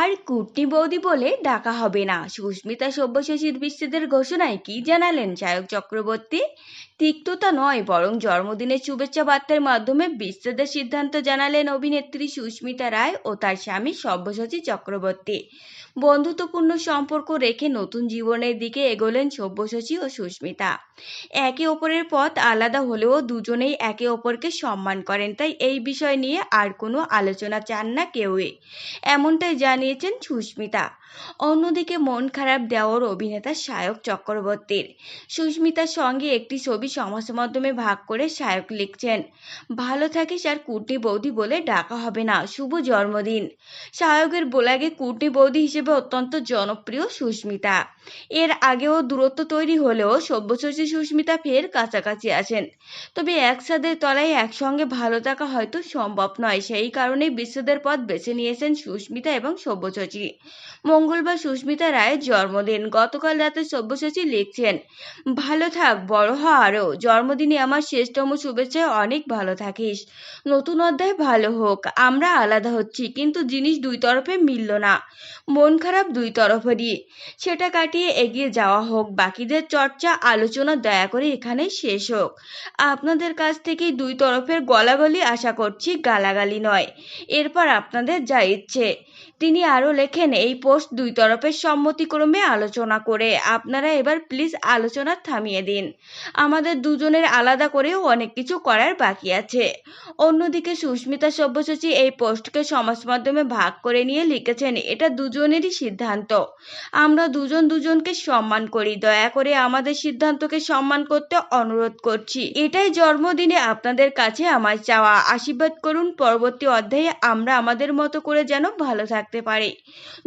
আর কুটনি বৌদি বলে ডাকা হবে না। সুস্মিতা সব্যসাচীর বিচ্ছেদের ঘোষণায় কি জানালেন সায়ক চক্রবর্তী? তিক্ততা নয়, বরং জন্মদিনের শুভেচ্ছা বার্তার মাধ্যমে বিচ্ছেদের সিদ্ধান্ত জানালেন অভিনেত্রী সুস্মিতা রায় ও তার স্বামী সব্যসাচী চক্রবর্তী। বন্ধুত্বপূর্ণ সম্পর্ক রেখে নতুন জীবনের দিকে এগোলেন সব্যসাচী ও সুস্মিতা। একে অপরের পথ আলাদা হলেও দুজনেই একে অপরকে সম্মান করেন, তাই এই বিষয় নিয়ে আর কোনো আলোচনা চান না কেউই। এমনটাই জানিয়েছেন সুস্মিতা। অন্যদিকে মন খারাপ দেওয়ার অভিনেতা সায়ক চক্রবর্তীর। সুস্মিতার সঙ্গে একটি ছবি সমাজ মাধ্যমে ভাগ করে সায়ক লিখছেন, ভালো থাকিস আর কুটনি বৌদি বলে ডাকা হবে না, শুভ জন্মদিন। সায়কের বোলাগে কুটনি বৌদি হিসেবে অত্যন্ত জনপ্রিয় সুস্মিতা। এর আগেও দূরত্ব তৈরি হলেও সব্যসাচী সুস্মিতা ফের কাছাকাছি আছেন। তবে একসাথে তলায় একসঙ্গে ভালো থাকা হয়তো সম্ভব নয়, সেই কারণেই বিচ্ছেদের পথ বেছে নিয়েছেন সুস্মিতা এবং সব্যসাচী। মঙ্গলবার সুস্মিতা রায়ের জন্মদিন। গতকাল রাতে সব্যসাচী লিখছেন, ভালো থাক, বড় হ আরও জন্মদিনে আমার শেষতম শুভেচ্ছায় অনেক ভালো থাকিস। নতুন অধ্যায় ভালো হোক, আমরা আলাদা হচ্ছি, কিন্তু জিনিস দুই তরফে মিলল না। মন খারাপ দুই তরফেরই। সেটা কাটিয়ে এগিয়ে যাওয়া হোক, বাকিদের চর্চা, আলোচনা দয়া করে এখানে শেষ হোক। আপনাদের কাছ থেকেই দুই তরফের গলাগলি আশা করছি গালাগালি নয়। এরপর আপনাদের যা ইচ্ছে। তিনি আরও লেখেন, এই পোস্ট দুই তরফের সম্মতিক্রমে আলোচনা করে আপনারা এবার প্লিজ আলোচনা থামিয়ে দিন। আমাদের দুজনের আলাদা করেও অনেক কিছু করার বাকি আছে। অন্যদিকে সুস্মিতা সব্যসাচী এই পোস্টকে সমাজ মাধ্যমে ভাগ করে নিয়ে লিখেছেন, এটা দুজনেরই সিদ্ধান্ত। আমরা দুজন দুজনকে সম্মান করি। দয়া করে আমাদের সিদ্ধান্তকে সম্মান করতে অনুরোধ করছি। এটাই জন্মদিনে আপনাদের কাছে আমার চাওয়া। আশীর্বাদ করুন। পরবর্তী অধ্যায়ে আমরা আমাদের মতো করে যেন ভালো থাকতে পারি।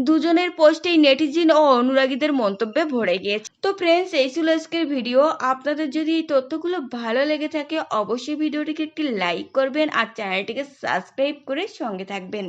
দুজনের পোস্টেই নেটিজিন ও অনুরাগীদের মন্তব্যে ভরে গিয়েছে। তো ফ্রেন্ডস এই ছিল আজকের ভিডিও আপনাদের যদি এই তথ্যগুলো ভালো লেগে থাকে, অবশ্যই ভিডিওটিকে একটি লাইক করবেন আর চ্যানেলটিকে সাবস্ক্রাইব করে সঙ্গে থাকবেন।